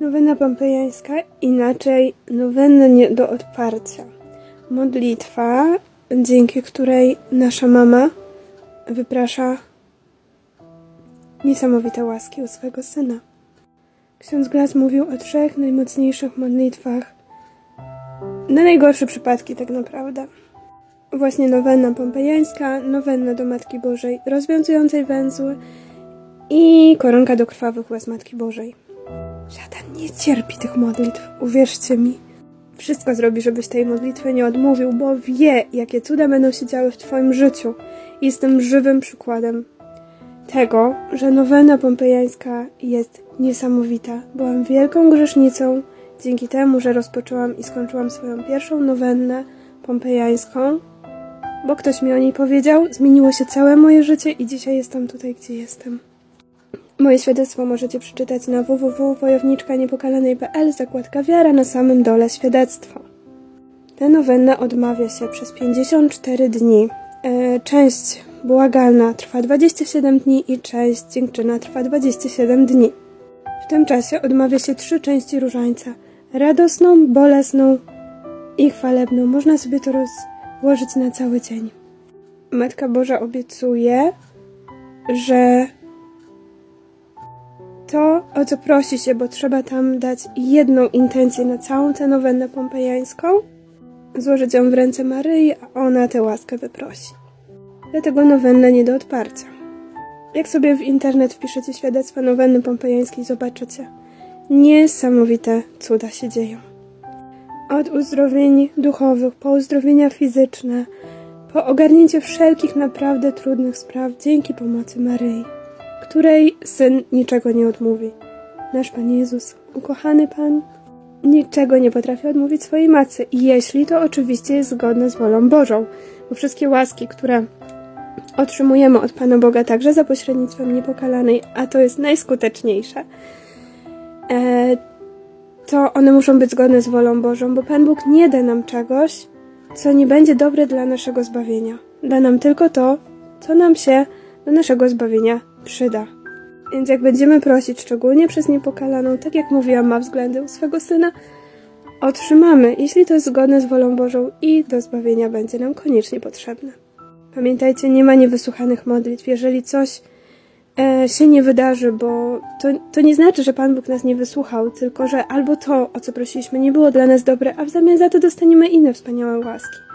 Nowena pompejańska, inaczej nowena nie do odparcia. Modlitwa, dzięki której nasza mama wyprasza niesamowite łaski u swego syna. Ksiądz Glas mówił o trzech najmocniejszych modlitwach na najgorsze przypadki tak naprawdę. Właśnie nowena pompejańska, nowena do Matki Bożej, rozwiązującej węzły i koronka do krwawych łez Matki Bożej. Szatan nie cierpi tych modlitw, uwierzcie mi. Wszystko zrobi, żebyś tej modlitwy nie odmówił, bo wie, jakie cuda będą się działy w Twoim życiu. Jestem żywym przykładem tego, że nowena pompejańska jest niesamowita. Byłam wielką grzesznicą dzięki temu, że rozpoczęłam i skończyłam swoją pierwszą nowennę pompejańską, bo ktoś mi o niej powiedział, zmieniło się całe moje życie i dzisiaj jestem tutaj, gdzie jestem. Moje świadectwo możecie przeczytać na www.wojowniczkaniepokalanej.pl zakładka wiara na samym dole świadectwo. Ta nowenna odmawia się przez 54 dni. E, Część błagalna trwa 27 dni i część dziękczyna trwa 27 dni. W tym czasie odmawia się trzy części różańca. Radosną, bolesną i chwalebną. Można sobie to rozłożyć na cały dzień. Matka Boża obiecuje, że o co prosi się, bo trzeba tam dać jedną intencję na całą tę nowennę pompejańską, złożyć ją w ręce Maryi, a ona tę łaskę wyprosi. Dlatego nowenna nie do odparcia. Jak sobie w internet wpiszecie świadectwa nowenny pompejańskiej, zobaczycie. Niesamowite cuda się dzieją. Od uzdrowień duchowych, po uzdrowienia fizyczne, po ogarnięcie wszelkich naprawdę trudnych spraw dzięki pomocy Maryi, której Syn niczego nie odmówi. Nasz Pan Jezus, ukochany Pan, niczego nie potrafi odmówić swojej matce, jeśli to oczywiście jest zgodne z wolą Bożą, bo wszystkie łaski, które otrzymujemy od Pana Boga także za pośrednictwem niepokalanej, a to jest najskuteczniejsze, e, to one muszą być zgodne z wolą Bożą, bo Pan Bóg nie da nam czegoś, co nie będzie dobre dla naszego zbawienia. Da nam tylko to, co nam się do naszego zbawienia przyda. Więc jak będziemy prosić, szczególnie przez niepokalaną, tak jak mówiłam, ma względy u swego syna, otrzymamy, jeśli to jest zgodne z wolą Bożą i do zbawienia będzie nam koniecznie potrzebne. Pamiętajcie, nie ma niewysłuchanych modlitw. Jeżeli coś e, się nie wydarzy, bo to, to nie znaczy, że Pan Bóg nas nie wysłuchał, tylko że albo to, o co prosiliśmy, nie było dla nas dobre, a w zamian za to dostaniemy inne wspaniałe łaski.